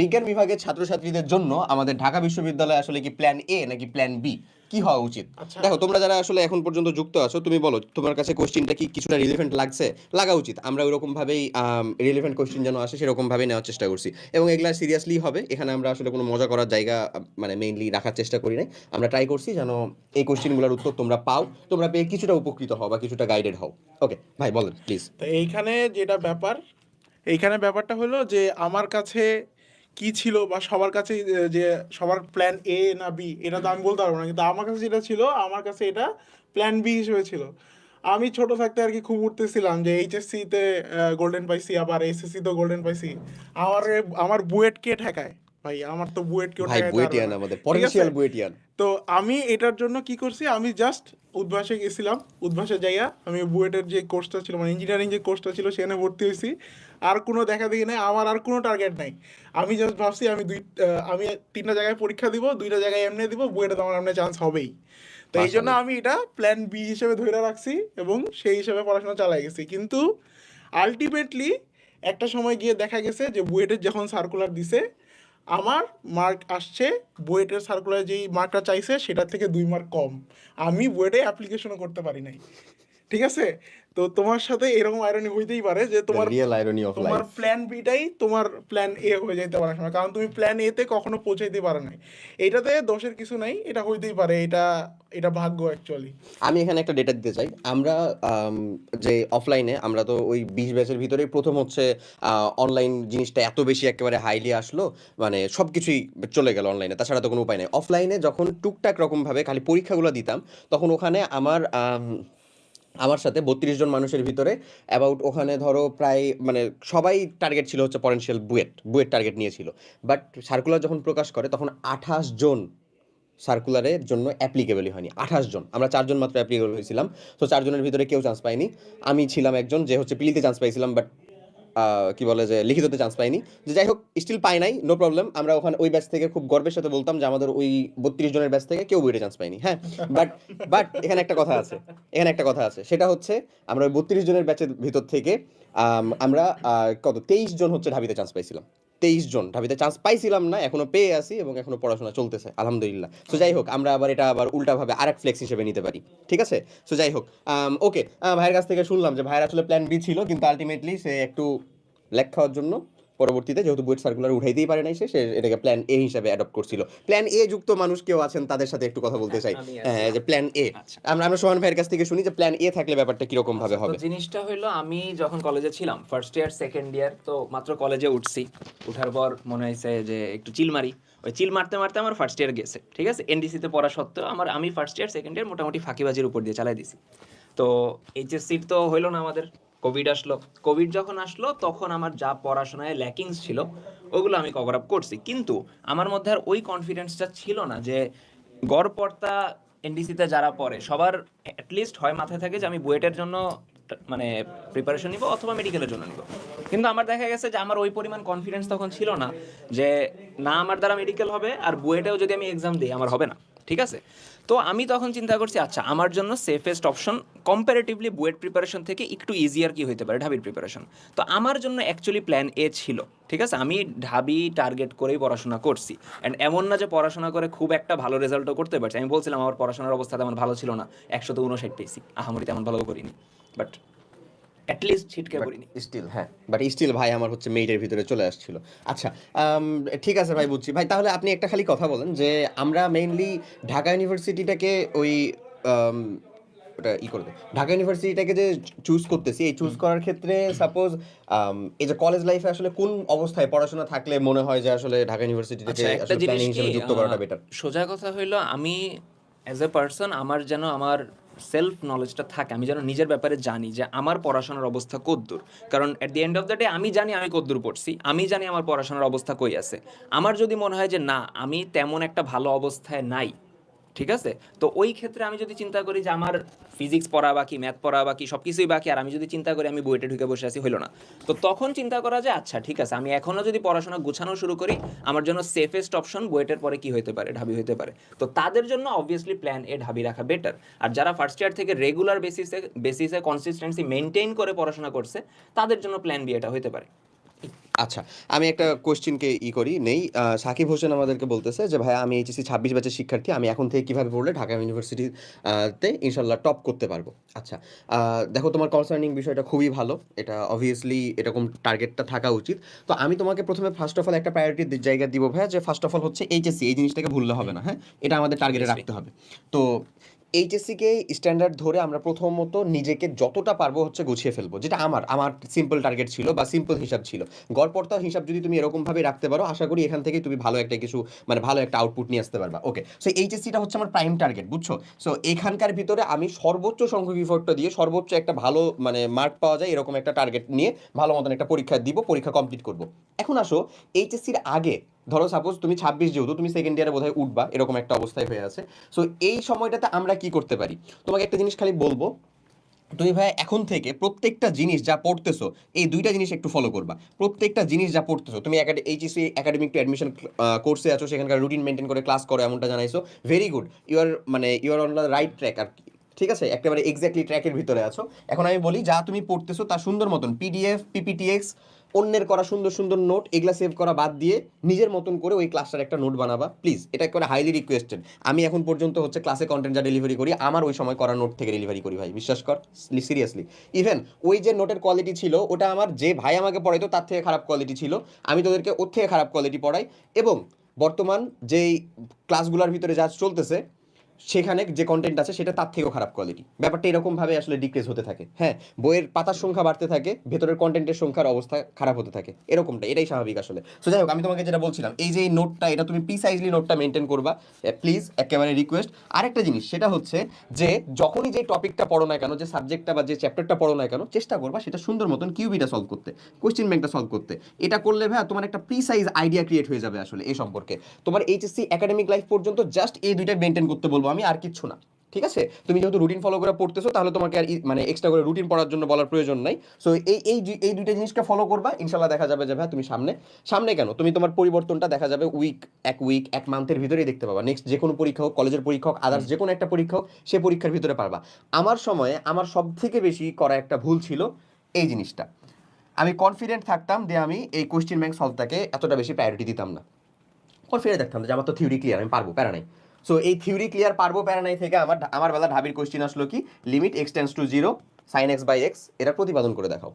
বিজ্ঞান বিভাগের ছাত্রছাত্রীদের জন্য আমাদের ঢাকা বিশ্ববিদ্যালয় আসলে কি প্ল্যান এ নাকি প্ল্যান বি কি হওয়া উচিত? আচ্ছা। দেখো তোমরা যারা আসলে এখন পর্যন্ত যুক্ত আছো তুমি বলো তোমার কাছে কোশ্চেনটা কি কিছুটা রিলেভেন্ট লাগছে? লাগা উচিত। আমরা ওইরকম ভাবেই রিলেভেন্ট কোশ্চেন যেন আসে সেরকম ভাবেই নেওয়ার চেষ্টা করছি। এবং এগুলা সিরিয়াসলি হবে। এখানে আমরা আসলে কোনো মজা করার জায়গা মানে মেইনলি রাখার চেষ্টা করি নাই। আমরা ট্রাই করছি যেন এই কোশ্চেনগুলোর উত্তর তোমরা পাও। তোমরা পেয়ে কিছুটা উপকৃত হও বা কিছুটা গাইডেড হও। ওকে ভাই বলেন প্লিজ তো এইখানে যেটা ব্যাপার এইখানে ব্যাপারটা হলো যে আমার কাছে কি ছিল বা সবার কাছে যে সবার প্ল্যান এ না বি এটা তো আমি বলতে পারব না। কিন্তু আমার কাছে যেটা ছিল আমার কাছে এটা প্ল্যান বি হিসেবে ছিল। আমি ছোট থাকতে আর কি খুব উঠতেছিলাম যে এইচএসসি তে গোল্ডেন পাইছি আবার এসএসসি তো গোল্ডেন পাইছি আমার আমার বুয়েট কে ঠেকায়? ভাই আমার তো বুয়েট কেউ ভাই বুয়েটিয়ান আমাদের ঠিক আছে? পটেনশিয়াল বুয়েটিয়ান। তো আমি এটার জন্য কি করছি আমি জাস্ট উদ্ভাসে গেছিলাম। উদ্ভাসে যাইয়া আমি বুয়েটের যে কোর্সটা ছিল মানে ইঞ্জিনিয়ারিং যে কোর্সটা ছিল সেখানে ভর্তি হয়েছি। আর কোনো দেখা দেখি নাই আমার আর কোনো টার্গেট নাই। আমি জাস্ট ভাবছি আমি দুই আমি তিনটা জায়গায় পরীক্ষা দিব দুইটা জায়গায় এমনি দিব বুয়েটে তো আমার এমনি চান্স হবেই। তো এই জন্য আমি এটা প্ল্যান বি হিসেবে ধরে রাখছি এবং সেই হিসেবে পড়াশোনা চালাই গেছি। কিন্তু আলটিমেটলি একটা সময় গিয়ে দেখা গেছে যে বুয়েটের যখন সার্কুলার দিছে আমার মার্ক আসছে বুয়েটের সার্কুলার যেই মার্কটা চাইছে সেটার থেকে দুই মার্ক কম। আমি বুয়েটে অ্যাপ্লিকেশনও করতে পারি নাই। ঠিক আছে? তো তোমার সাথে এরকম আয়রনি হইতেই পারে যে তোমার রিয়েল আইরনি অফ লাইফ তোমার প্ল্যান বিটাই তোমার প্ল্যান এ হয়ে যাইতে পারে সময় কারণ তুমি প্ল্যান এ তে কখনো পৌঁছাইতে পারো নাই। এটাতে দোষের কিছু নাই এটা হইতেই পারে। এটা এটা ভাগ্য অ্যাকচুয়ালি আমি এখানে একটা ডেটা দিতে চাই। আমরা আম, যে অফলাইনে আমরা তো ওই বিশ ব্যাচের ভিতরেই প্রথম হচ্ছে অনলাইন জিনিসটা এত বেশি একেবারে হাইলি আসলো মানে সব কিছুই চলে গেল অনলাইনে তাছাড়া তো কোনো উপায় নেই। অফলাইনে যখন টুকটাক রকমভাবে খালি পরীক্ষাগুলো দিতাম তখন ওখানে আমার আম, আমার সাথে বত্রিশ জন মানুষের ভিতরে অ্যাবাউট ওখানে ধরো প্রায় মানে সবাই টার্গেট ছিল হচ্ছে পটেনশিয়াল বুয়েট বুয়েট টার্গেট নিয়েছিল। বাট সার্কুলার যখন প্রকাশ করে তখন আঠাশ জন সার্কুলারের জন্য অ্যাপ্লিকেবলই হয়নি, আঠাশ জন। আমরা চারজন মাত্র অ্যাপ্লিকেবল হয়েছিলাম, তো চারজনের ভিতরে কেউ চান্স পাইনি আমি ছিলাম একজন যে হচ্ছে পিলিতে চান্স পাইছিলাম বাট কি বলে যে লিখিততে চান্স পাইনি। যে যাই হোক স্টিল পাই নাই নো প্রবলেম আমরা ওখানে ওই ব্যাচ থেকে খুব গর্বের সাথে বলতাম যে আমাদের ওই বত্রিশ জনের ব্যাচ থেকে কেউ বইটা চান্স পাইনি হ্যাঁ বাট বাট এখানে একটা কথা আছে এখানে একটা কথা আছে। সেটা হচ্ছে আমরা ওই বত্রিশ জনের ব্যাচের ভিতর থেকে আম, আমরা কত তেইশ জন হচ্ছে ঢাবিতে চান্স পাইছিলাম। তেইশ জন। ঢাবিতে চান্স পাইছিলাম না, এখনও পেয়ে আছি এবং এখনও পড়াশোনা চলতেছে, আলহামদুলিল্লাহ। সো যাই হোক, আমরা আবার এটা আবার উল্টাভাবে আরেক ফ্লেক্স হিসেবে নিতে পারি, ঠিক আছে? সো যাই হোক ওকে ভাইয়ের কাছ থেকে শুনলাম যে ভাইয়ের আসলে প্ল্যান বি ছিল, কিন্তু আলটিমেটলি সে একটু লেখ খাওয়ার জন্য পরবর্তীতে যেহেতু বুয়েট সার্কুলার উঠাইতেই পারে নাই সে সে এটাকে প্ল্যান এ হিসাবে অ্যাডপ্ট করছিল। প্ল্যান এ যুক্ত মানুষ কেউ আছেন তাদের সাথে একটু কথা বলতে চাই। হ্যাঁ, যে প্ল্যান এ আচ্ছা। আমরা আমরা সোহান ভাইয়ের কাছ থেকে শুনি যে প্ল্যান এ থাকলে ব্যাপারটা কীরকম ভাবে হবে? তো জিনিসটা হলো আমি যখন কলেজে ছিলাম ফার্স্ট ইয়ার সেকেন্ড ইয়ার তো মাত্র কলেজে উঠছি। উঠার পর মনে হয়েছে যে একটু চিল মারি। ওই চিল মারতে মারতে আমার ফার্স্ট ইয়ার গেছে ঠিক আছে? এনডিসিতে পড়া সত্ত্বেও আমার আমি ফার্স্ট ইয়ার সেকেন্ড ইয়ার মোটামুটি ফাঁকিবাজির উপর দিয়ে চালাই দিছি। তো এইচএসসির তো হইল না আমাদের। কোভিড আসলো। কোভিড যখন আসলো, তখন আমার যা পড়াশোনায় ল্যাকিংস ছিল, ওগুলো আমি কভার আপ করছি। কিন্তু আমার মধ্যে আর ওই কনফিডেন্সটা ছিল না যে গড়পড়তা এনডিসিতে যারা পড়ে, সবার অ্যাটলিস্ট হয় মাথায় থাকে যে আমি বুয়েটের জন্য মানে প্রিপারেশন নিব অথবা মেডিকেলের জন্য নিব। কিন্তু আমার দেখা গেছে যে আমার ওই পরিমাণ কনফিডেন্স তখন ছিল না যে না আমার দ্বারা মেডিকেল হবে আর বুয়েটেও যদি আমি এক্সাম দিই, আমার হবে না। ঠিক আছে? তো আমি তখন চিন্তা করছি আচ্ছা আমার জন্য safest option comparatively BUET preparation থেকে একটু ইজিয়ার কি হতে পারে? ঢাবির প্রিপারেশন তো আমার জন্য অ্যাকচুয়ালি প্ল্যান এ ছিল, ঠিক আছে? আমি ঢাবি টার্গেট করেই পড়াশোনা করছি। অ্যান্ড এমন না যে পড়াশোনা করে খুব একটা ভালো রেজাল্টও করতে পারছি। আমি বলছিলাম, আমার পড়াশোনার অবস্থা তেমন ভালো ছিল না। একশো তো উনষাট পেয়েছি। আহামরি তেমন ভালো করিনি। বাট অ্যাটলিস্ট ছিটকে পড়িনি স্টিল হ্যাঁ বাট স্টিল ভাই আমার হচ্ছে মেইটের ভিতরে চলে আসছিল। আচ্ছা ঠিক আছে ভাই বুঝছি। ভাই তাহলে আপনি একটা খালি কথা বলেন যে আমরা মেইনলি ঢাকা ইউনিভার্সিটিটাকে ওই ওটা ই করবে ঢাকা ইউনিভার্সিটিটাকে যে চুজ করতেছি এই চুজ করার ক্ষেত্রে সাপোজ এই যে কলেজ লাইফে আসলে কোন অবস্থায় পড়াশোনা থাকলে মনে হয় যে আসলে ঢাকা ইউনিভার্সিটিটাকে আচ্ছা একটা জিনিস যুক্ত করাটা বেটার সোজা কথা হইল আমি অ্যাজ এ পার্সন আমার যেন আমার সেলফ নলেজটা থাকে, আমি যেন নিজের ব্যাপারে জানি যে আমার পড়াশোনার অবস্থা কদ্দূর। কারণ at the end of the day আমি জানি আমি কদ্দূর পড়ছি, আমি জানি আমার পড়াশোনার অবস্থা কই আছে। আমার যদি মনে হয় যে না, আমি তেমন একটা ভালো অবস্থায় নাই ঠিক আছে? তো ওই ক্ষেত্রে আমি যদি চিন্তা করি যে আমার ফিজিক্স পড়া বাকি ম্যাথ পড়া বাকি সব কিছুই বাকি, আর আমি যদি চিন্তা করি আমি বইটা ঢুকে বসে আছি, হইল না। তো তখন চিন্তা করা যায় আচ্ছা ঠিক আছে, আমি এখনও যদি পড়াশোনা গুছানো শুরু করি, আমার জন্য সেফেস্ট অপশন বুয়েটের পরে কি হতে পারে? ঢাবি হতে পারে। তো তাদের জন্য অবভিয়াসলি প্ল্যান এ ঢাবি রাখা বেটার আর যারা ফার্স্ট ইয়ার থেকে রেগুলার বেসিসে বেসিসে কনসিস্টেন্সি মেনটেন করে পড়াশোনা করছে, তাদের জন্য প্ল্যান বি এটা হতে পারে। আচ্ছা আমি একটা কোশ্চেনকে ই করি নেই। সাকিব হোসেন আমাদেরকে বলতেছে যে ভাই আমি এইচএসসি ছাব্বিশ ব্যাচের শিক্ষার্থী আমি এখন থেকে কীভাবে পড়লে ঢাকা ইউনিভার্সিটি তে ইনশাল্লাহ টপ করতে পারব? আচ্ছা দেখো তোমার কনসার্নিং বিষয়টা খুবই ভালো। এটা অবভিয়াসলি এরকম টার্গেটটা থাকা উচিত। তো আমি তোমাকে প্রথমে ফার্স্ট অফ অল একটা প্রায়োরিটি জায়গা দিব ভাইয়া যে ফার্স্ট অফ অল হচ্ছে এইচএসসি এই জিনিসটাকে ভুললে হবে না হ্যাঁ? এটা আমাদের টার্গেটে রাখতে হবে। তো এইচএসসিকে স্ট্যান্ডার্ড ধরে আমরা প্রথমত নিজেকে যতটা পারব হচ্ছে গুছিয়ে ফেলব, যেটা আমার আমার সিম্পল টার্গেট ছিল বা সিম্পল হিসাব ছিল। গড়পড়তা হিসাব যদি তুমি এরকমভাবে রাখতে পারো, আশা করি এখান থেকে তুমি ভালো একটা কিছু মানে ভালো একটা আউটপুট নিয়ে আসতে পারবা। ওকে সো এইচএসসিটা হচ্ছে আমার প্রাইম টার্গেট বুঝছ? সো এখানকার ভিতরে আমি সর্বোচ্চ সংখ্যক ইফোর্টটা দিয়ে সর্বোচ্চ একটা ভালো মানে মার্ক পাওয়া যায় এরকম একটা টার্গেট নিয়ে ভালো মতন একটা পরীক্ষা দিব, পরীক্ষা কমপ্লিট করব। এখন আসো এইচএসসির আগে ধরো সাপোজ তুমি ছাব্বিশ যেহেতু, তুমি সেকেন্ড ইয়ারে বোধহয় উঠবা, এরকম একটা অবস্থায় হয়ে আছে। সো এই সময়টাতে আমরা কি করতে পারি? তোমাকে একটা জিনিস খালি বলব। তুমি ভাই এখন থেকে প্রত্যেকটা জিনিস যা পড়তেছো, এই দুইটা জিনিস একটু ফলো করবা। প্রত্যেকটা জিনিস যা পড়তেছো, তুমি এইচএসসি একাডেমিক টু অ্যাডমিশন কোর্সে আছো, সেখানকার রুটিন মেনটেন করে ক্লাস করো, এমনটা জানাইছো। ভেরি গুড ইউ আর মানে you are on the right track আর কি। ঠিক আছে? একেবারে এক্স্যাক্টলি ট্র্যাকের ভিতরে আছো। এখন আমি বলি, যা তুমি পড়তেছো তা সুন্দর মতন পিডিএফ পিপিটিএক্স অন্যের করা সুন্দর সুন্দর নোট এগুলা সেভ করা বাদ দিয়ে নিজের মতন করে ওই ক্লাসটার একটা নোট বানাবা। প্লিজ এটা করে হাইলি রিকোয়েস্টেড আমি এখন পর্যন্ত হচ্ছে ক্লাসে কন্টেন্ট যা ডেলিভারি করি, আমার ওই সময় করা নোট থেকে ডেলিভারি করি ভাই, বিশ্বাস কর সিরিয়াসলি ইভেন ওই যে নোটের কোয়ালিটি ছিল, ওটা আমার যে ভাই আমাকে পড়াইতো, তার থেকে খারাপ কোয়ালিটি ছিল। আমি তোদেরকে ওর থেকে খারাপ কোয়ালিটি পড়াই। এবং বর্তমান যেই ক্লাসগুলোর ভিতরে যা চলতেছে সেখানে যে কন্টেন্ট আছে সেটা তার থেকেও খারাপ কোয়ালিটি ব্যাপারটা এরকমভাবে আসলে ডিক্রিজ হতে থাকে। হ্যাঁ বইয়ের পাতার সংখ্যা বাড়তে থাকে, ভেতরের কন্টেন্টের সংখ্যার অবস্থা খারাপ হতে থাকে। এরকমটা এটাই স্বাভাবিক আসলে। সো যাই হোক, আমি তোমাকে যেটা বলছিলাম, এই যে নোটটা এটা তুমি প্রিসাইজলি নোটটা মেনটেন করবা। প্লিজ একেবারে রিকোয়েস্ট আরেকটা জিনিস, সেটা হচ্ছে যে যখনই যে টপিকটা পড়ো না কেন, যে সাবজেক্টটা বা যে চ্যাপ্টারটা পড়ো না কেন, চেষ্টা করবা সেটা সুন্দর মতন কিউবিটা সলভ করতে কোয়েশ্চেন ব্যাংকটা সলভ করতে। এটা করলে ভাই তোমার একটা প্রিসাইজ আইডিয়া ক্রিয়েট হয়ে যাবে আসলে এই সম্পর্কে। তোমার এইচএসসি একাডেমিক লাইফ পর্যন্ত জাস্ট এই দুইটা মেনটেন করতে বলব। আমি আর কিচ্ছু না ঠিক আছে? তুমি যেহেতু রুটিন ফলো করে পড়তেছো তাহলে তোমাকে আর মানে এক্সট্রা করে রুটিন পড়ার জন্য বলার প্রয়োজন নাই। সো এই এই এই দুইটা জিনিসকে ফলো করবা ইনশাল্লাহ দেখা যাবে যে ভাই তুমি সামনে সামনে কেন? তুমি তোমার পরিবর্তনটা দেখা যাবে উইক এক উইক এক মান্থের ভিতরেই দেখতে পাবা। নেক্সট যে কোনো পরীক্ষা হোক কলেজের পরীক্ষা হোক আদার্স যে কোনো একটা পরীক্ষা হোক সে পরীক্ষার ভিতরে পারবা। আমার সময়ে আমার সব থেকে বেশি করা একটা ভুল ছিল এই জিনিসটা। আমি কনফিডেন্ট থাকতাম যে আমি এই কোয়েশ্চেন ব্যাংক সলভটাকে এতটা বেশি প্রায়োরিটি দিতাম না। কনফিডেন্ট থাকতাম যে আমার তো থিওরি ক্লিয়ার আমি পারব প্যারা নাই। সো এই থিওরি ক্লিয়ার পারব প্যারা নাই থেকে? আমার আমার বেলা ঢাবির কোয়েশ্চেন আসলো কি? Limit X tends to zero sine X by X এটা প্রতিপাদন করে দেখাও।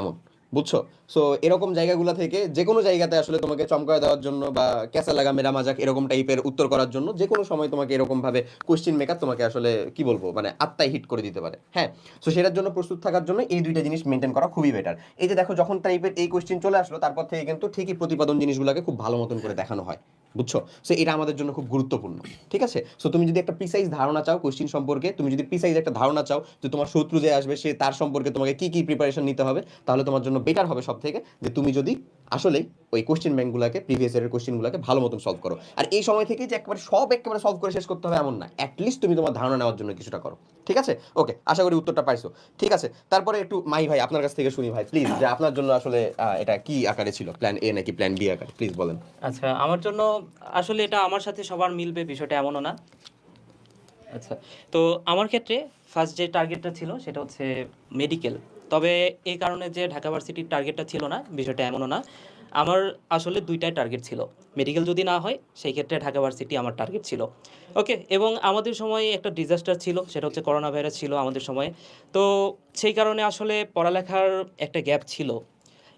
এমন, বুঝছ? সো এরকম জায়গাগুলো থেকে যে কোনো জায়গাতে আসলে তোমাকে চমকায় দেওয়ার জন্য বা ক্যাসা লাগা মেরা মাজাক এরকম টাইপের উত্তর করার জন্য যে কোনো সময় তোমাকে এরকমভাবে কোয়েশ্চেন মেকার তোমাকে আসলে কি বলব? মানে আত্মায় হিট করে দিতে পারে। হ্যাঁ? সো সেটার জন্য প্রস্তুত থাকার জন্য এই দুইটা জিনিস মেনটেন করা খুবই বেটার এই যে দেখো, যখন টাইপের এই কোয়েশ্চেন চলে আসলো, তারপর থেকে কিন্তু ঠিকই প্রতিপাদন জিনিসগুলোকে খুব ভালো মতন করে দেখানো হয়। বুঝছ? সো এটা আমাদের জন্য খুব গুরুত্বপূর্ণ, ঠিক আছে? সো তুমি যদি একটা প্রিসাইজ ধারণা চাও কোশ্চিন সম্পর্কে, তুমি যদি প্রিসাইজ একটা ধারণা চাও যে তোমার শত্রু যে আসবে, সে তার সম্পর্কে তোমাকে কি কি প্রিপারেশন নিতে হবে, তাহলে তোমার জন্য বেটার হবে সব থেকে যে তুমি যদি আসলেই ওই কোশ্চেন ব্যাংকগুলোকে প্রিভিয়াস ইয়ারের কোশ্চেনগুলোকে ভালো মতন সলভ করো। আর এই সময় থেকে যে একেবারে সব একেবারে সলভ করে শেষ করতে হবে এমন না অ্যাটলিস্ট তুমি তোমার ধারণা নেওয়ার জন্য কিছুটা করো, ঠিক আছে? ওকে আশা করি উত্তরটা পাইছো, ঠিক আছে? তারপরে একটু মাই ভাই, আপনার কাছ থেকে শুনি ভাই প্লিজ যে আপনার জন্য আসলে এটা কি আকারে ছিল? প্ল্যান এ নাকি প্ল্যান বি আকারে? প্লিজ বলেন। আচ্ছা আমার জন্য আসলে এটা আমার সাথে সবার মিলবে বিষয়টা এমনও না। আচ্ছা। তো আমার ক্ষেত্রে ফার্স্ট যে টার্গেটটা ছিল সেটা হচ্ছে মেডিকেল তবে এই কারণে যে ঢাকা ভার্সিটির টার্গেটটা ছিল না বিষয়টা এমনও না। আমার আসলে দুইটাই টার্গেট ছিল। মেডিকেল যদি না হয় সেই ক্ষেত্রে ঢাকা ভার্সিটি আমার টার্গেট ছিল। ওকে এবং আমাদের সময় একটা ডিজাস্টার ছিল সেটা হচ্ছে করোনা ভাইরাস ছিল আমাদের সময়ে। তো সেই কারণে আসলে পড়ালেখার একটা গ্যাপ ছিল।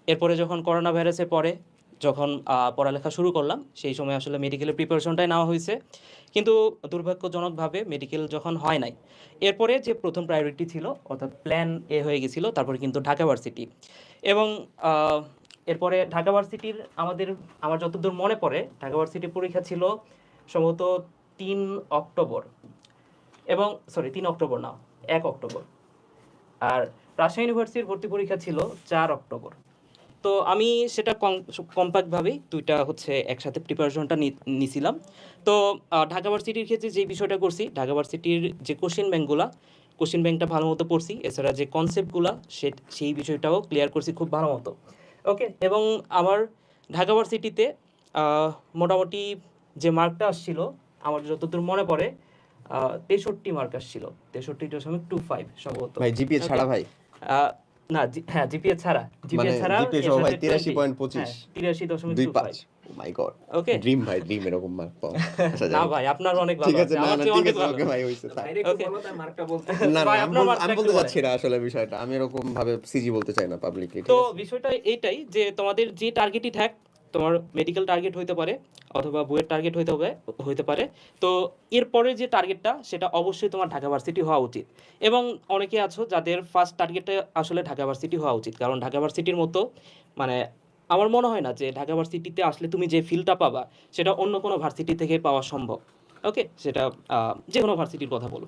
এরপরে যখন করোনা ভাইরাসের পরে যখন পড়ালেখা শুরু করলাম, সেই সময় আসলে মেডিকেলের প্রিপারেশনটাই নেওয়া হয়েছে। কিন্তু দুর্ভাগ্যজনকভাবে মেডিকেল যখন হয় নাই, এরপরে যে প্রথম প্রায়োরিটি ছিল, অর্থাৎ প্ল্যান এ হয়ে গেছিল, তারপরে কিন্তু ঢাকা ভার্সিটি এবং এরপরে ঢাকা ভার্সিটির আমাদের, আমার যতদূর মনে পড়ে, ঢাকা ভার্সিটির পরীক্ষা ছিল সম্ভবত তিন অক্টোবর। এবং সরি তিন অক্টোবর না, এক অক্টোবর। আর রাজশাহী ইউনিভার্সিটির ভর্তি পরীক্ষা ছিল চার অক্টোবর। তো আমি সেটা কম্প্যাক্টভাবেই দুইটা হচ্ছে একসাথে প্রিপারেশনটা নিছিলাম। তো ঢাকা ভার্সিটির ক্ষেত্রে যে বিষয়টা করছি ঢাকা ভার্সিটির যে কোশ্চেন ব্যাংকগুলা কোশ্চেন ব্যাংকটা ভালো মতো পড়ছি এছাড়া যে কনসেপ্টগুলা সে সেই বিষয়টাও ক্লিয়ার করছি খুব ভালো মতো ওকে এবং আমার ঢাকা ভার্সিটিতে মোটামুটি যে মার্কটা আসছিল আমার যতদূর মনে পড়ে তেষট্টি মার্ক আসছিল। তেষট্টি দশমিক টু ফাইভ সম্ভবত। ভাই জিপিএ ছাড়া ভাই। না হ্যাঁ জিপিএ ছাড়া জিপিএ মানে ছাড়া জিপিএ সহ ভাই 83.25 তিরাশি দশমিক দুই টু পাঁচ। মাই গড ওকে ড্রিম ভাই ড্রিম এরকম মার্ক পাওয়া আচ্ছা, না ভাই আপনার অনেক ভালো ঠিক আছে না না ঠিক। ওকে ভাই হইছে তার মার্কটা বলতে না না আমি বলতে যাচ্ছি না আসলে বিষয়টা আমি এরকম ভাবে সিজি বলতে চাই না পাবলিকলি তো বিষয়টা এইটাই যে তোমাদের যে টার্গেটই থাক তোমার মেডিকেল টার্গেট হইতে পারে অথবা বইয়ের টার্গেট হইতে হবে, হইতে পারে। তো এরপরে যে টার্গেটটা সেটা অবশ্যই তোমার ঢাকা ভার্সিটি হওয়া উচিত। এবং অনেকে আছো যাদের ফার্স্ট টার্গেটটা আসলে ঢাকা ভার্সিটি হওয়া উচিত। কারণ ঢাকা ভার্সিটির মতো মানে আমার মনে হয় না যে ঢাকা ভার্সিটিতে আসলে তুমি যে ফিলটা পাবা, সেটা অন্য কোনো ভার্সিটি থেকে পাওয়া সম্ভব। ওকে সেটা যে কোনো ভার্সিটির কথা বলো।